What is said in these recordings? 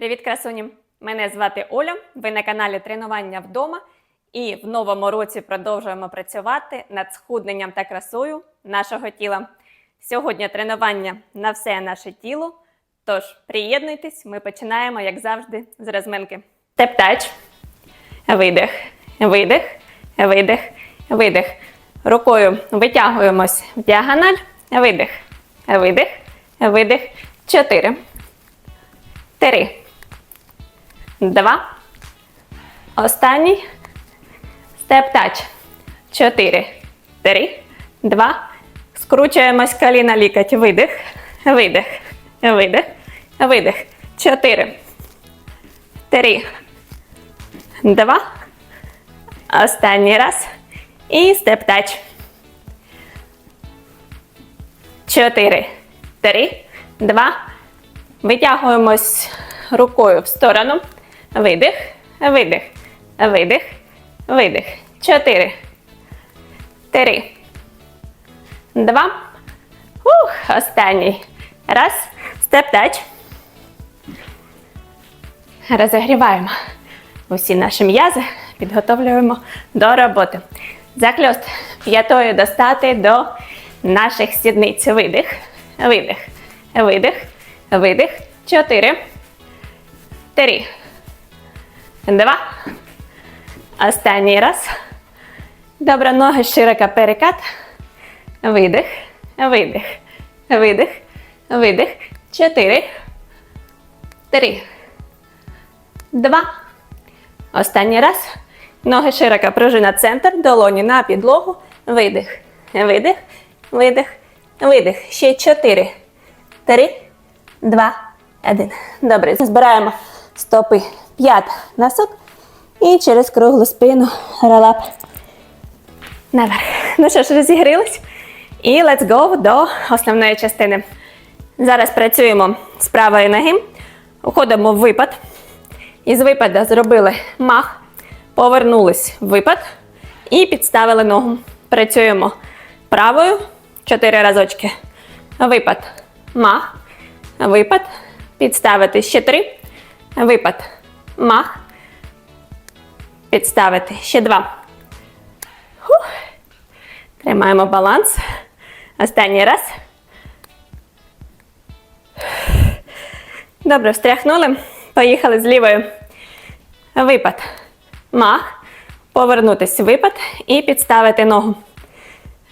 Привіт, красуні! Мене звати Оля. Ви на каналі Тренування вдома. І в новому році продовжуємо працювати над схудненням та красою нашого тіла. Сьогодні тренування на все наше тіло. Тож приєднуйтесь, ми починаємо, як завжди, з розминки. Тептач. Видих, видих, видих, видих. Рукою витягуємось в діагональ. Видих, видих, видих. Чотири. Три. Два. Останній. Степ-тач. Чотири. Три. Два. Скручуємось коліна лікоть. Видих. Видих. Видих. Видих. Чотири. Три. Два. Останній раз. І степ-тач. Чотири. Три. Два. Витягуємось рукою в сторону. Видих, видих, видих, видих. Чотири. Три. Два. Ух, останній. Раз. Степ-тач. Розігріваємо усі наші м'язи, підготовлюємо до роботи. Закльост п'ятою достати до наших сідниць. Видих, видих, видих, видих. Чотири. Три. Два. Останній раз. Добре, ноги широко перекат. Видих, видих, видих, видих. Чотири. Три. Два. Останній раз. Ноги широко пружина центр, долоні на підлогу. Видих. Видих. Видих. Видих. Ще чотири. Три. Два. Один. Добре. Збираємо стопи п'ят носок. І через круглу спину релап наверх. Ну що ж, розігрілись. І let's go до основної частини. Зараз працюємо з правої ноги. Уходимо в випад. Із випада зробили мах, повернулись в випад і підставили ногу. Працюємо правою. Чотири разочки. Випад, мах, випад. Підставити ще три. Випад, мах. Підставити ще два. Фух. Тримаємо баланс. Останній раз. Добре, встряхнули. Поїхали з лівою. Випад. Мах. Повернутись випад і підставити ногу.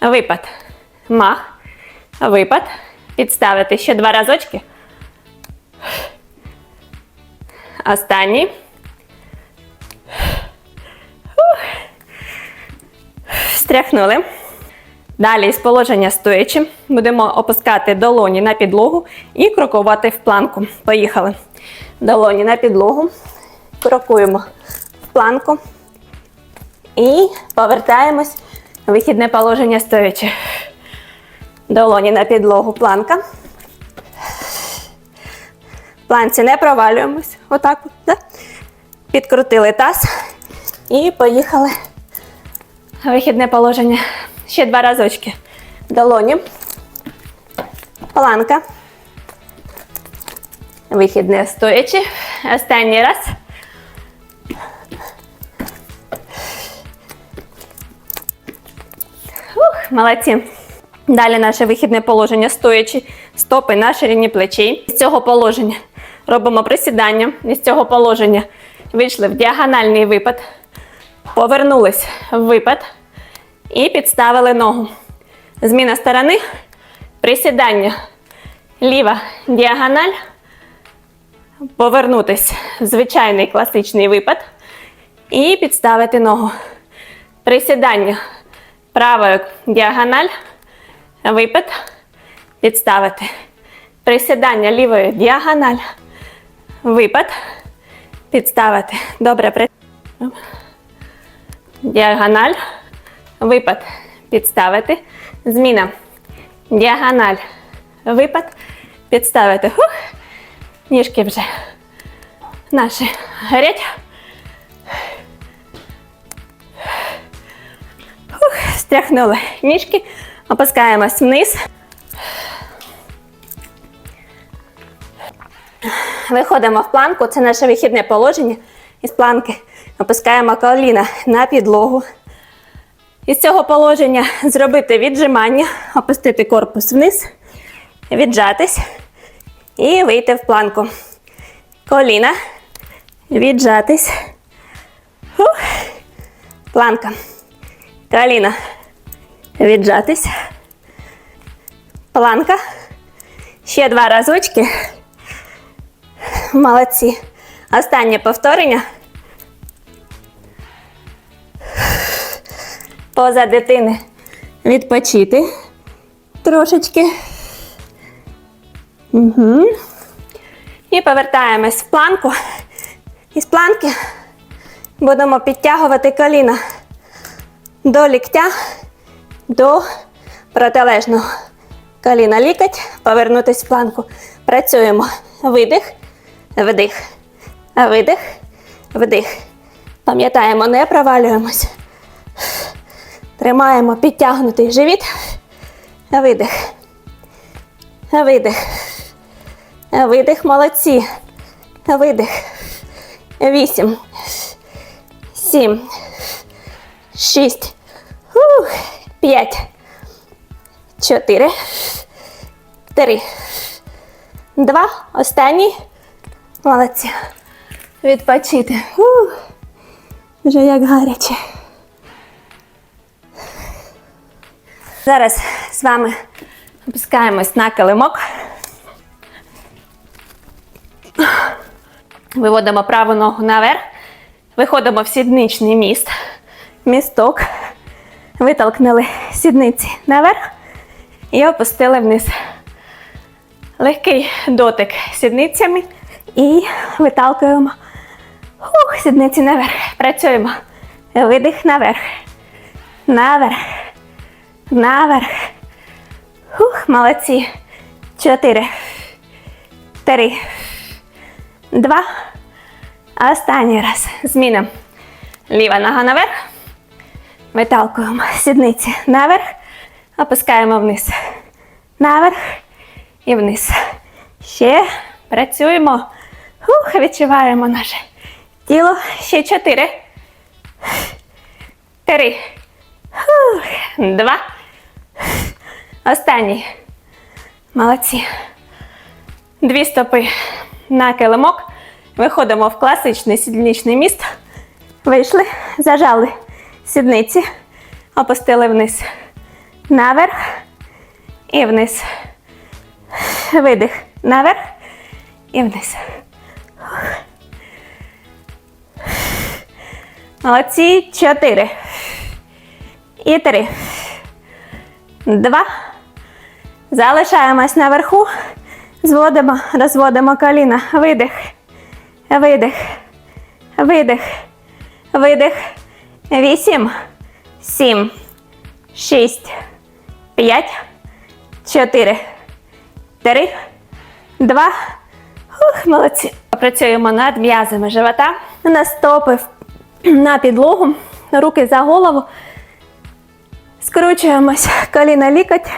Випад. Мах. Випад. Підставити ще два разочки. Останній. Фух. Встряхнули. Далі з положення стоячи будемо опускати долоні на підлогу і крокувати в планку. Поїхали. Долоні на підлогу. Крокуємо в планку. І повертаємось вихідне положення стоячи. Долоні на підлогу планка. Планці не провалюємось. Отак. от, да? Підкрутили таз і поїхали. Вихідне положення. Ще два разочки. Долоні. Планка. Вихідне стоячи. Останній раз. Ух, молодці. Далі наше вихідне положення стоячи. Стопи на ширині плечей. З цього положення робимо присідання. Із цього положення вийшли в діагональний випад. Повернулись в випад. І підставили ногу. Зміна сторони. Присідання. Ліва діагональ. Повернутись в звичайний класичний випад. І підставити ногу. Присідання. Правою діагональ. Випад. Підставити. Присідання лівою діагональ. Випад. Підставити. Добре. при- Діагональ. Випад. Підставити. Зміна. Діагональ. Випад. Підставити. Хух. Ніжки вже наші горять. Хух. Стряхнули ніжки. Опускаємось вниз. Виходимо в планку, це наше вихідне положення. Із планки опускаємо коліна на підлогу. Із цього положення зробити віджимання, опустити корпус вниз, віджатись і вийти в планку. Коліна, віджатись. Фух. Планка. Коліна. Віджатись. Планка. Ще два разочки. Молодці. Останнє повторення. Поза дитини. Відпочити трошечки. Угу. І повертаємось в планку. Із планки будемо підтягувати коліна до ліктя, до протилежного. Коліна лікать, повернутись в планку. Працюємо. Видих, вдих, видих, вдих. Пам'ятаємо, не провалюємось. Тримаємо підтягнутий живіт. Видих. Видих. Видих, молодці. Видих. Вісім. Сім. Шість. П'ять. Чотири. Три. Два. Останній. Молодці. Відпочити. Ух. Вже як гаряче. Зараз з вами опускаємось на килимок. Виводимо праву ногу наверх. Виходимо в сідничний міст. Місток. Витолкнули сідниці наверх і опустили вниз. Легкий дотик сідницями і виталкуємо Ух, сідниці наверх. Працюємо. Видих наверх. Наверх. Наверх. Ух, молодці. Чотири. Три. Два. Останній раз. Зміна. Ліва нога наверх. Виталкуємо сідниці наверх. Опускаємо вниз. Наверх і вниз. Ще працюємо. Ух, відчуваємо наше тіло. Ще чотири. Три. Ух, Два. Останній. Молодці. Дві стопи на килимок. Виходимо в класичний сідничний міст. Вийшли, зажали сідниці, опустили вниз. Наверх і вниз. Видих. Наверх і вниз. Молодці. Чотири. І три. Два. Залишаємось наверху. Зводимо, розводимо коліна. Видих. Видих. Видих. Видих. Вісім. Сім. Шість. П'ять. Чотири. Три. Два. Ух, молодці. Працюємо над м'язами живота. На стопи на підлогу. Руки за голову. Скручуємось. Коліна лікоть.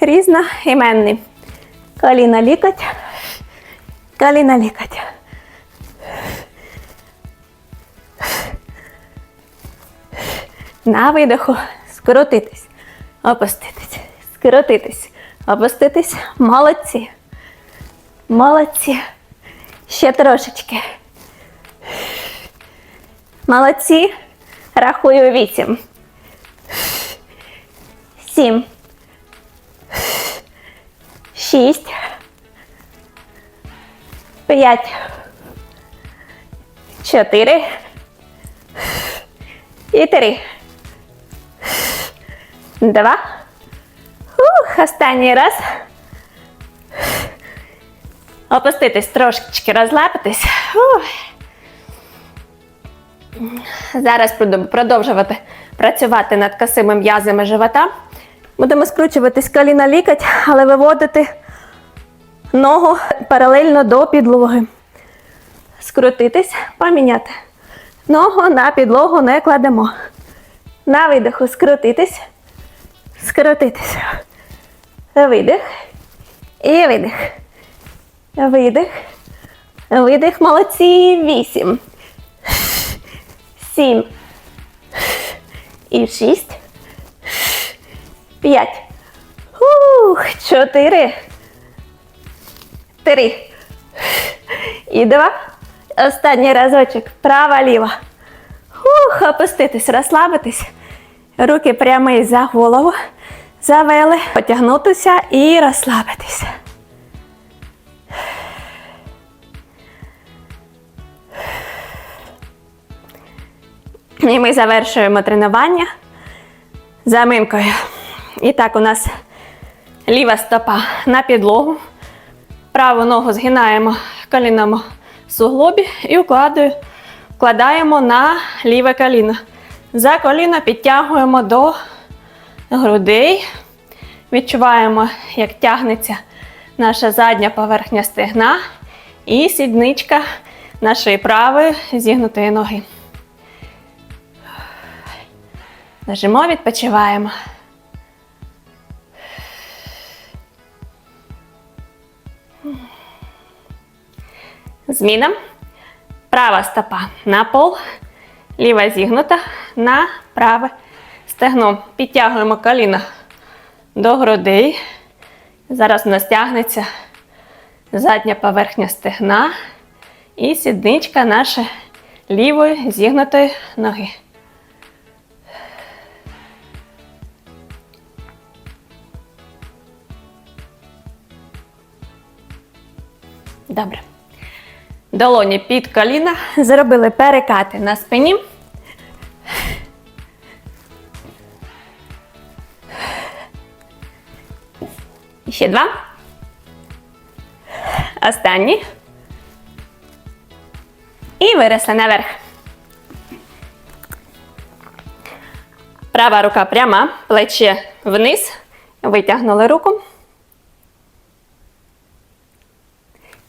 Різно іменний. Коліна лікоть. Коліна лікоть. На видиху скрутитись, опуститись, скрутитись, опуститись. Молодці. Молодці. Ще трошечки. Молодці. Рахую вісім. Сім. Шість. П'ять. Чотири. І три. Два. Ух, останній раз. Опуститись трошечки, розлапитись. Ух. Зараз будемо продовжувати працювати над косими м'язами живота. Будемо скручуватись коліна лікоть, але виводити ногу паралельно до підлоги. Скрутитись, поміняти. Ногу на підлогу не кладемо. На видиху скрутитись, скрутитись. Видих. І видих. Видих. Видих, молодці. Вісім. Сім. І шість. П'ять. Ух, чотири. Три. І два. Останній разочок. Права, ліва. Ух, опуститись, розслабитись. Руки прямі за голову. Завели. Потягнутися і розслабитися. І ми завершуємо тренування заминкою. І так, у нас ліва стопа на підлогу. Праву ногу згинаємо в суглобі і вкладаємо на ліве коліно. За коліно підтягуємо до грудей. Відчуваємо, як тягнеться наша задня поверхня стегна і сідничка нашої правої зігнутої ноги. Лежимо, відпочиваємо. Зміна. Права стопа на пол, ліва зігнута на праве стегно. Підтягуємо коліна до грудей. Зараз у нас тягнеться задня поверхня стегна і сідничка нашої лівої зігнутої ноги. Добре. Долоні під коліна. Зробили перекати на спині. Ще два. Останні. І виросли наверх. Права рука пряма, плече вниз. Витягнули руку.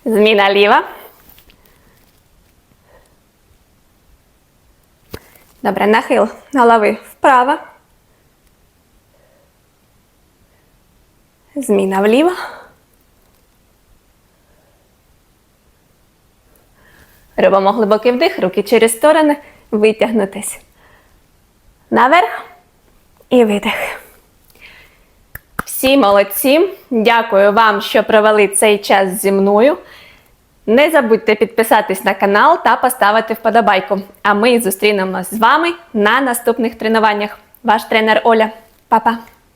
Зміна ліва. Добре, нахил голови вправо. Зміна вліво. Робимо глибокий вдих, руки через сторони, витягнутись. Наверх і видих. Всі молодці. Дякую вам, що провели цей час зі мною. Не забудьте підписатись на канал та поставити вподобайку. А ми зустрінемось з вами на наступних тренуваннях. Ваш тренер Оля. Па-па!